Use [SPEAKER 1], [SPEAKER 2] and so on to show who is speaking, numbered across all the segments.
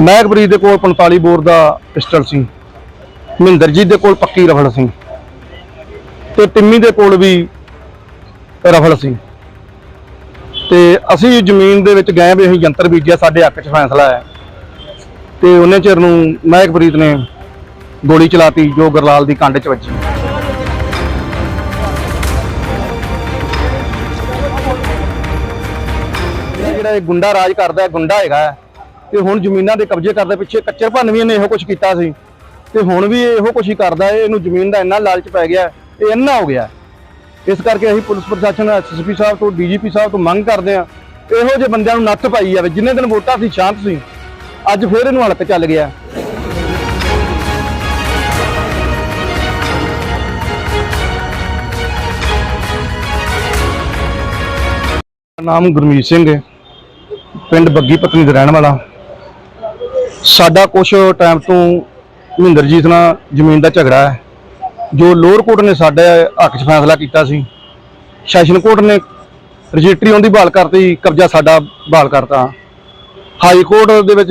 [SPEAKER 1] ਮਹਿਕਪ੍ਰੀਤ ਦੇ ਕੋਲ 45 ਬੋਰ ਦਾ ਪਿਸਟਲ ਸੀ। ਮਹਿੰਦਰਜੀਤ ਦੇ ਕੋਲ ਪੱਕੀ ਰਫਲ ਸੀ। ਤੇ ਟਿੰਮੀ ਦੇ ਕੋਲ ਵੀ ਰਫਲ ਸੀ। ਤੇ ਅਸੀਂ ਜ਼ਮੀਨ ਦੇ ਵਿੱਚ ਗਏ ਵੀ ਅਸੀਂ ਯੰਤਰ ਬੀਜਿਆ ਸਾਡੇ ਹੱਕ 'ਚ ਫੈਸਲਾ ਹੈ ਤੇ ਉਹਨੇ ਚਿਰ ਨੂੰ ਮਹਿਕਪ੍ਰੀਤ ਨੇ ਗੋਲੀ ਚਲਾਤੀ ਜੋ ਗਰਲਾਲ ਦੀ ਕੰਡ 'ਚ ਵੱਜੀ। ਜਿਹੜਾ ਇਹ ਗੁੰਡਾ ਰਾਜ ਕਰਦਾ ਹੈ ਗੁੰਡਾ ਹੈਗਾ। ਹੈ, ਤੇ ਹੁਣ ਜ਼ਮੀਨਾਂ ਦੇ ਕਬਜ਼ੇ ਕਰਦੇ ਪਿੱਛੇ ਕੱਚਰ ਭੰਨ ਵੀ ਇਹਨੇ ਇਹੋ ਕੁਝ ਕੀਤਾ ਸੀ। ਤੇ ਹੁਣ ਵੀ ਇਹੋ ਕੁਝ ਹੀ ਕਰਦਾ ਹੈ, ਇਹਨੂੰ ਜ਼ਮੀਨ ਦਾ ਇੰਨਾ ਲਾਲਚ ਪੈ ਗਿਆ ਇਹ ਇੰਨਾ ਹੋ ਗਿਆ ਇਸ ਕਰਕੇ ਅਸੀਂ ਪੁਲਿਸ ਪ੍ਰਸ਼ਾਸਨ ਐਸਐਸਪੀ ਸਾਹਿਬ ਤੋਂ ਡੀਜੀਪੀ ਸਾਹਿਬ ਤੋਂ ਮੰਗ ਕਰਦੇ ਹਾਂ, ਇਹੋ ਜਿਹੇ ਬੰਦਿਆਂ ਨੂੰ ਨੱਥ ਪਾਈ ਜਾਵੇ, ਜਿੰਨੇ ਦਿਨ ਵੋਟਾਂ ਸੀ, ਸ਼ਾਂਤ ਸੀ, ਅੱਜ ਫੇਰ ਇਹਨੂੰ ਹਲਕ ਚੱਲ ਗਿਆ ਨਾਮ ਗੁਰਮੀਤ ਸਿੰਘ ਹੈ, ਪਿੰਡ ਬੱਗੀ ਪਤਨੀ ਦਾ ਰਹਿਣ ਵਾਲਾ। ਸਾਡਾ ਕੁਛ ਟਾਈਮ ਤੋਂ ਮਹਿੰਦਰਜੀਤ ਨਾਲ ਜ਼ਮੀਨ ਦਾ ਝਗੜਾ ਹੈ। ਜੋ ਲੋਅਰ ਕੋਰਟ ਨੇ ਸਾਡੇ ਹੱਕ 'ਚ ਫੈਸਲਾ ਕੀਤਾ ਸੀ। ਸੈਸ਼ਨ ਕੋਰਟ ਨੇ ਰਜਿਸਟਰੀ ਉਹਦੀ ਬਹਾਲ ਕਰਤੀ, ਕਬਜ਼ਾ ਸਾਡਾ ਬਹਾਲ ਕਰਤਾ। ਹਾਈ ਕੋਰਟ ਦੇ ਵਿੱਚ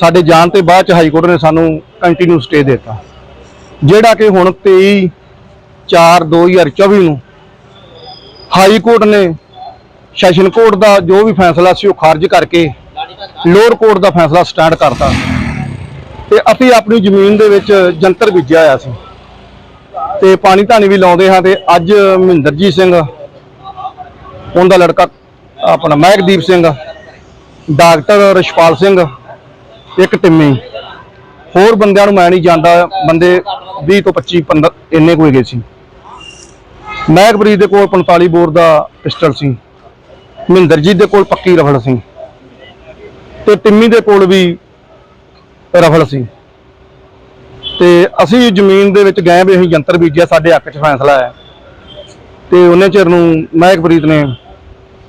[SPEAKER 1] ਸਾਡੇ ਜਾਣ ਤੇ ਬਾਅਦ ਚ ਹਾਈ ਕੋਰਟ ਨੇ ਸਾਨੂੰ ਕੰਟੀਨਿਊ ਸਟੇ ਦਿੱਤਾ। ਜਿਹੜਾ ਕਿ ਹੁਣ 23 4 2024 ਨੂੰ ਹਾਈ ਕੋਰਟ ਨੇ ਸੈਸ਼ਨ ਕੋਰਟ ਦਾ ਜੋ ਵੀ ਫੈਸਲਾ ਸੀ ਉਹ ਖਾਰਜ ਕਰਕੇ ਲੋਅਰ ਕੋਰਟ ਦਾ ਫੈਸਲਾ ਸਟੈਂਡ ਕਰਤਾ ਤੇ ਅਸੀਂ ਆਪਣੀ ਜ਼ਮੀਨ ਦੇ ਵਿੱਚ ਜੰਤਰ ਬੀਜਿਆ ਹੋਇਆ ਸੀ। ਤੇ ਪਾਣੀ ਧਾਣੀ ਵੀ ਲਾਉਂਦੇ ਹਾਂ ਤੇ ਅੱਜ ਮਹਿੰਦਰਜੀਤ ਸਿੰਘ, ਉਹਦਾ ਲੜਕਾ ਆਪਣਾ ਮਹਿਕਦੀਪ ਸਿੰਘ, ਡਾਕਟਰ ਰਿਸ਼ਪਾਲ ਸਿੰਘ, ਇੱਕ ਟਿੰਮੀ। ਹੋਰ ਬੰਦਿਆਂ ਨੂੰ ਮੈਂ ਨਹੀਂ ਜਾਣਦਾ, ਬੰਦੇ 20 ਤੋਂ 25 15 ਇੰਨੇ ਕੋਈ ਗਏ ਸੀ। ਮਹਿਕਪ੍ਰੀਤ ਦੇ ਕੋਲ 45 ਬੋਰ ਦਾ ਪਿਸਟਲ ਸੀ। ਮਹਿੰਦਰਜੀਤ ਦੇ ਕੋਲ ਪੱਕੀ ਰਫਲ ਸੀ। ਤੇ ਟਿੰਮੀ ਦੇ ਕੋਲ ਵੀ ਰਫਲ ਸੀ। ਤੇ ਅਸੀਂ ਜ਼ਮੀਨ ਦੇ ਵਿੱਚ ਗਏ ਵੀ ਅਸੀਂ ਯੰਤਰ ਬੀਜਿਆ, ਸਾਡੇ ਹੱਕ 'ਚ ਫੈਸਲਾ ਹੈ ਤੇ ਉਹਨੇ ਚਿਰ ਨੂੰ ਮਹਿਕਪ੍ਰੀਤ ਨੇ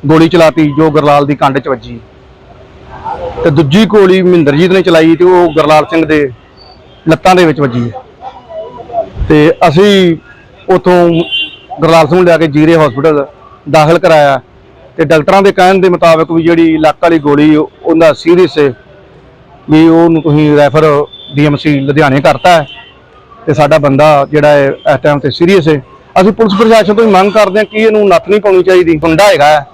[SPEAKER 1] ਗੋਲੀ ਚਲਾਤੀ, ਜੋ ਗਰਲਾਲ ਦੀ ਕੰਡ 'ਚ ਵੱਜੀ। ਤੇ ਦੂਜੀ ਗੋਲੀ ਮਹਿੰਦਰਜੀਤ ਨੇ ਚਲਾਈ ਤੇ ਉਹ ਗਰਲਾਲ ਸਿੰਘ ਦੇ ਲੱਤਾਂ ਦੇ ਵਿੱਚ ਵੱਜੀ। ਤੇ ਅਸੀਂ ਉਥੋਂ ਗਰਲਾਲ ਸਿੰਘ ਨੂੰ ਲਿਆ ਕੇ ਜੀਰੇ ਹਸਪੀਟਲ ਦਾਖਲ ਕਰਾਇਆ। ਤੇ ਡਾਕਟਰਾਂ ਦੇ ਕਹਿਣ ਦੇ ਮੁਤਾਬਕ ਵੀ ਜਿਹੜੀ ਲੱਕ ਵਾਲੀ ਗੋਲੀ, ਉਹਦਾ ਸੀਰੀਅਸ ਹੈ ਵੀ ਉਹਨੂੰ ਤੁਸੀਂ ਰੈਫਰ ਡੀਐਮਸੀ ਲੁਧਿਆਣੇ ਕਰਤਾ ਹੈ ਤੇ ਸਾਡਾ ਬੰਦਾ ਜਿਹੜਾ ਹੈ ਇਸ ਟਾਈਮ ਤੇ ਸੀਰੀਅਸ ਹੈ। ਅਸੀਂ ਪੁਲਿਸ ਪ੍ਰਸ਼ਾਸਨ ਤੋਂ ਹੀ ਮੰਗ ਕਰਦੇ ਹਾਂ ਕਿ ਇਹਨੂੰ ਨੱਥ ਨਹੀਂ ਪਾਉਣੀ ਚਾਹੀਦੀ ਗੁੰਡਾ ਹੈਗਾ ਹੈ।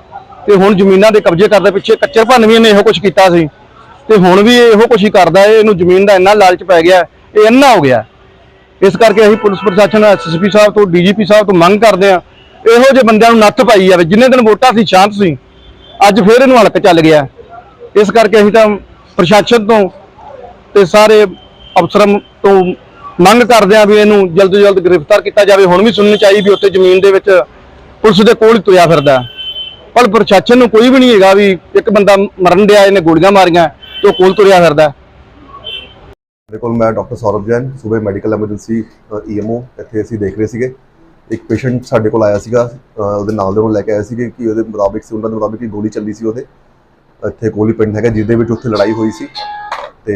[SPEAKER 1] ਤੇ ਹੁਣ ਜ਼ਮੀਨਾਂ ਦੇ ਕਬਜ਼ੇ ਕਰਦੇ ਪਿੱਛੇ ਕੱਚਰ ਭੰਨ ਵੀ ਇਹਨੇ ਇਹੋ ਕੁਝ ਕੀਤਾ ਸੀ। ਤੇ ਹੁਣ ਵੀ ਇਹੋ ਕੁਝ ਹੀ ਕਰਦਾ ਹੈ, ਇਹਨੂੰ ਜ਼ਮੀਨ ਦਾ ਇੰਨਾ ਲਾਲਚ ਪੈ ਗਿਆ ਇਹ ਇੰਨਾ ਹੋ ਗਿਆ ਇਸ ਕਰਕੇ ਅਸੀਂ ਪੁਲਿਸ ਪ੍ਰਸ਼ਾਸਨ ਐਸਐਸਪੀ ਸਾਹਿਬ ਤੋਂ ਡੀਜੀਪੀ ਸਾਹਿਬ ਤੋਂ ਮੰਗ ਕਰਦੇ ਹਾਂ ਇਹੋ ਜਿਹੇ ਬੰਦਿਆਂ ਨੂੰ ਨੱਥ ਪਾਈ ਜਾਵੇ, ਜਿੰਨੇ ਦਿਨ ਵੋਟਾਂ ਸੀ, ਸ਼ਾਂਤ ਸੀ, ਅੱਜ ਫੇਰ ਇਹਨੂੰ ਹਲਕ ਚੱਲ ਗਿਆ। ਇਸ ਕਰਕੇ ਅਸੀਂ ਤਾਂ ਪ੍ਰਸ਼ਾਸਨ ਤੋਂ ਤੇ ਸਾਰੇ ਅਫਸਰਾਂ ਤੋਂ ਮੰਗ ਕਰਦੇ ਆ ਵੀ ਇਹਨੂੰ ਜਲਦ ਤੋਂ ਜਲਦ ਗ੍ਰਿਫਤਾਰ ਕੀਤਾ ਜਾਵੇ। ਹੁਣ ਵੀ ਸੁਣਨੀ ਚਾਹੀਦੀ ਵੀ ਉੱਥੇ ਜ਼ਮੀਨ ਦੇ ਵਿੱਚ ਪੁਲਿਸ ਦੇ ਕੋਲ ਹੀ ਤੁਰਿਆ ਫਿਰਦਾ ਪਰ ਪ੍ਰਸ਼ਾਸਨ ਨੂੰ ਕੋਈ ਵੀ ਨਹੀਂ ਹੈਗਾ ਵੀ ਇੱਕ ਬੰਦਾ ਮਰਨ ਡਿਆ, ਇਹਨੇ ਗੋਲੀਆਂ ਮਾਰੀਆਂ, ਤੇ ਉਹ ਕੋਲ ਤੁਰਿਆ ਫਿਰਦਾ
[SPEAKER 2] ਮੇਰੇ ਕੋਲ ਮੈਂ ਡਾਕਟਰ ਸੌਰਵ ਜੈਨ, ਸੂਬੇ ਮੈਡੀਕਲ ਐਮਰਜੈਂਸੀ ਈਐਮਓ ਇੱਥੇ ਅਸੀਂ ਦੇਖ ਰਹੇ ਸੀਗੇ। ਇੱਕ ਪੇਸ਼ੈਂਟ ਸਾਡੇ ਕੋਲ ਆਇਆ ਸੀਗਾ ਉਹਦੇ ਨਾਲ ਦੇ ਨੂੰ ਲੈ ਕੇ ਆਇਆ ਸੀਗੇ ਕਿ ਉਹਦੇ ਮੁਤਾਬਿਕ ਸੀ, ਉਹਨਾਂ ਦੇ ਮੁਤਾਬਿਕ ਕਿ ਗੋਲੀ ਚੱਲੀ ਸੀ ਉਹਦੇ। ਇੱਥੇ ਗੋਲੀ ਪਿੰਡ ਹੈਗਾ ਜਿਹਦੇ ਵਿੱਚ ਉੱਥੇ ਲੜਾਈ ਹੋਈ ਸੀ ਤੇ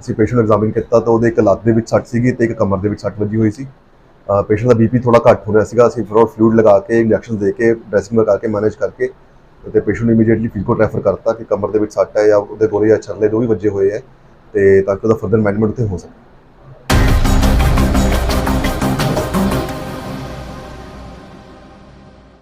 [SPEAKER 2] ਅਸੀਂ ਪੇਸ਼ੈਂਟ ਨੂੰ ਐਗਜ਼ਾਮਿਨ ਕੀਤਾ ਤਾਂ ਉਹਦੇ ਇੱਕ ਲੱਤ ਦੇ ਵਿੱਚ ਸੱਟ ਸੀਗੀ ਤੇ ਇੱਕ ਕਮਰ ਦੇ ਵਿੱਚ ਸੱਟ ਵੱਜੀ ਹੋਈ ਸੀ। ਪੇਸ਼ੈਂਟ ਦਾ ਬੀਪੀ ਥੋੜਾ ਘੱਟ ਹੋ ਰਿਹਾ ਸੀਗਾ, ਅਸੀਂ ਫਿਰ ਫਲੂਇਡ ਲਗਾ ਕੇ ਇੰਜੈਕਸ਼ਨ ਦੇ ਕੇ ਡ੍ਰੈਸਿੰਗ ਲਗਾ ਕੇ ਮੈਨੇਜ ਕਰਕੇ ਤੇ ਪੇਸ਼ੈਂਟ ਨੂੰ ਇਮੀਡੀਏਟਲੀ ਫਿਜ਼ੀਕਲ ਰੈਫਰ ਕਰਤਾ ਕਿ ਕਮਰ ਦੇ ਵਿੱਚ ਸੱਟ ਹੈ ਜਾਂ ਉਹਦੇ ਗੋਲੀ ਜਾਂ ਛਰਲੇ ਜੋ ਵੀ ਵੱਜੇ ਹੋਏ ਹੈ ਤੇ ਤਾਂ ਕਿ ਉਹਦਾ ਫਰਦਰ ਮੈਨੇਜਮੈਂਟ ਉੱਥੇ ਹੋ ਸਕੇ।